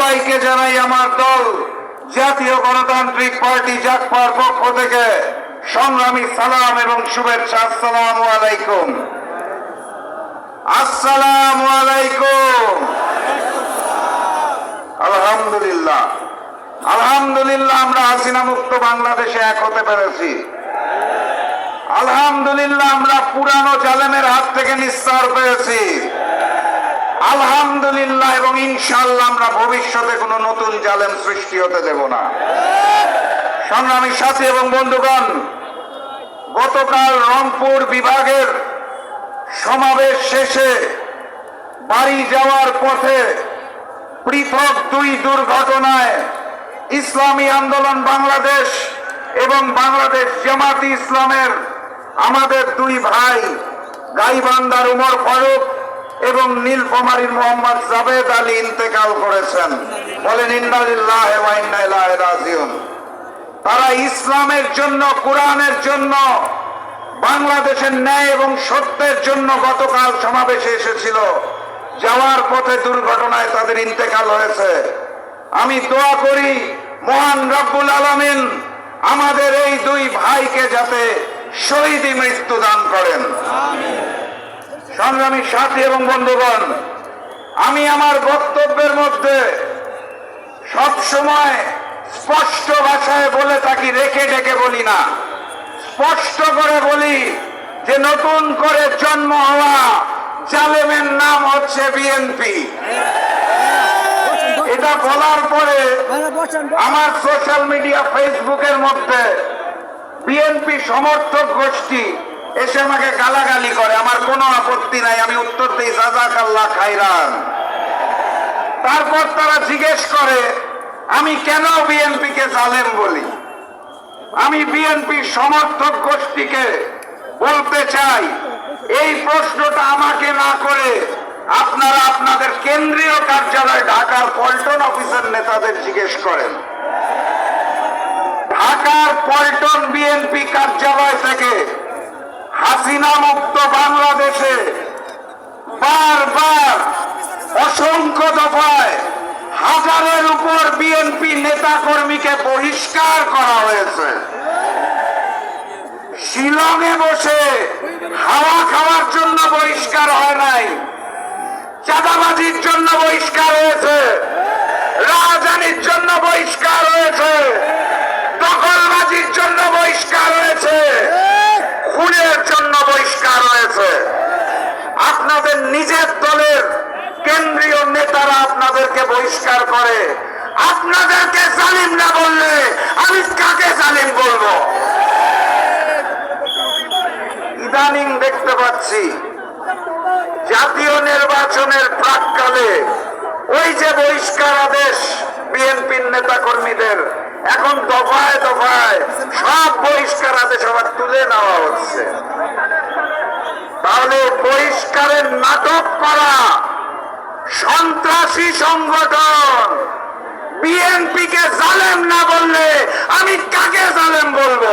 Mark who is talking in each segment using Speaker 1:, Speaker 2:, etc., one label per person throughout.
Speaker 1: সবাইকে জানাই আমার দল, জাতীয় গণতান্ত্রিক পার্টি জাকপার পক্ষ থেকে সংগ্রামী সালাম এবং শুভেচ্ছা, আসসালামু আলাইকুম। আসসালামু আলাইকুম। আলহামদুলিল্লাহ। আলহামদুলিল্লাহ, আমরা হাসিনা মুক্ত বাংলাদেশে এক হতে পেরেছি। আলহামদুলিল্লাহ, আমরা পুরানো জালেমের হাত থেকে নিস্তার পেয়েছি। আলহামদুলিল্লাহ এবং ইনশাল্লাহ আমরা ভবিষ্যতে কোনো নতুন জালেম সৃষ্টি হতে দেব না। সংগ্রামী সাথী এবং বন্ধুগণ, গতকাল রংপুর বিভাগের সমাবেশ শেষে বাড়ি যাওয়ার পথে পৃথক দুই দুর্ঘটনায় ইসলামী আন্দোলন বাংলাদেশ এবং বাংলাদেশ জামাতি ইসলামের আমাদের দুই ভাই গাইবান্দার উমর ফারুক এবং নীলফামারীর মোহাম্মদ জাবেদ আলী ইন্তেকাল করেছেন। বলেন তারা ইসলামের জন্য, কোরআনের জন্য, বাংলাদেশের ন্যায় এবং সত্যের জন্য গতকাল সমাবেশে এসেছিল। যাওয়ার পথে দুর্ঘটনায় তাদের ইন্তেকাল হয়েছে। আমি দোয়া করি, মহান রব্বুল আলমিন আমাদের এই দুই ভাইকে যাতে শহীদি মৃত্যু দান করেন। সংগ্রামী সাথী এবং বন্ধুগণ, আমি আমার বক্তব্যের মধ্যে সব সময় স্পষ্ট ভাষায় বলে থাকি, রেখে ডেকে বলি না। স্পষ্ট করে বলি যে নতুন করে জন্ম হওয়া জালেমের নাম হচ্ছে বিএনপি। এটা বলার পরে আমার সোশ্যাল মিডিয়া ফেসবুকের মধ্যে বিএনপি সমর্থক গোষ্ঠী এসে আমাকে গালাগালি করে, আমার কোনো আপত্তি নাই, আমি উত্তর দিই জাজাকাল্লাহ খাইরান তারপর তারা জিজ্ঞেস করে, আমি কেন বিএনপিকে জালেম বলি? আমি বিএনপি সমর্থক গোষ্ঠীকে বলতে চাই, এই প্রশ্নটা আমাকে না করে আপনারা আপনাদের কেন্দ্রীয় কার্যালয় ঢাকার পল্টন অফিসের নেতাদের জিজ্ঞেস করেন। ঢাকার পল্টন বিএনপি কার্যালয় থেকে হাসিনা মুক্ত বাংলাদেশে বারবার অসংখ্য দফায় হাজারের উপর বিএনপি নেতা কর্মীকে বহিষ্কার করা হয়েছে। শিলংয়ে বসে হাওয়া খাওয়ার জন্য বহিষ্কার হয় নাই, চাঁদাবাজির জন্য বহিষ্কার হয়েছে রাজধানীর জন্য বহিষ্কার হয়েছে দখলবাজির জন্য বহিষ্কার হয়েছে খুনের জন্য বহিষ্কার হয়েছে আপনাদের নিজের দলের কেন্দ্রীয় নেতারা আপনাদেরকে বহিষ্কার করে। আপনাদেরকে জালিম না বললে আমি কাকে জালিম বলব? ইদানিং দেখতে পাচ্ছি, জাতীয় নির্বাচনের প্রাককালে ওই যে বহিষ্কার আদেশ বিএনপির নেতা কর্মীদের এখন দফায় দফায় সব বহিষ্কার আদেশ আবার তুলে নেওয়া হচ্ছে। তাহলে বহিষ্কারের নাটক করা সন্ত্রাসী সংগঠন। বিএনপি কে জালেম না বললে আমি কাকে জালেম বলব?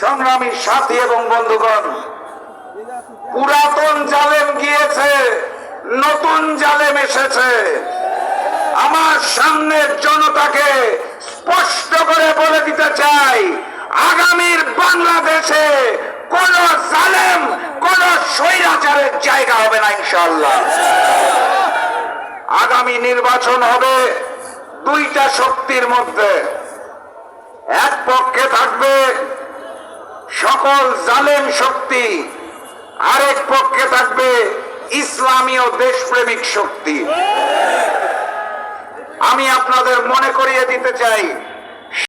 Speaker 1: সংগ্রামী সাথী এবং বন্ধুগণ, পুরাতন জালেম গিয়েছে, নতুন জালেম এসেছে। আমার সামনের জনতাকে স্পষ্ট করে বলে দিতে চাই, আগামীর বাংলাদেশে কোন জালেম জায়গা হবে না ইনশাল্লাহ আগামী নির্বাচন হবে দুইটা শক্তির মধ্যে। এক পক্ষে থাকবে সকল জালেম শক্তি, আরেক পক্ষে থাকবে ইসলামীয় দেশপ্রেমিক শক্তি। আমি আপনাদের মনে করিয়ে দিতে চাই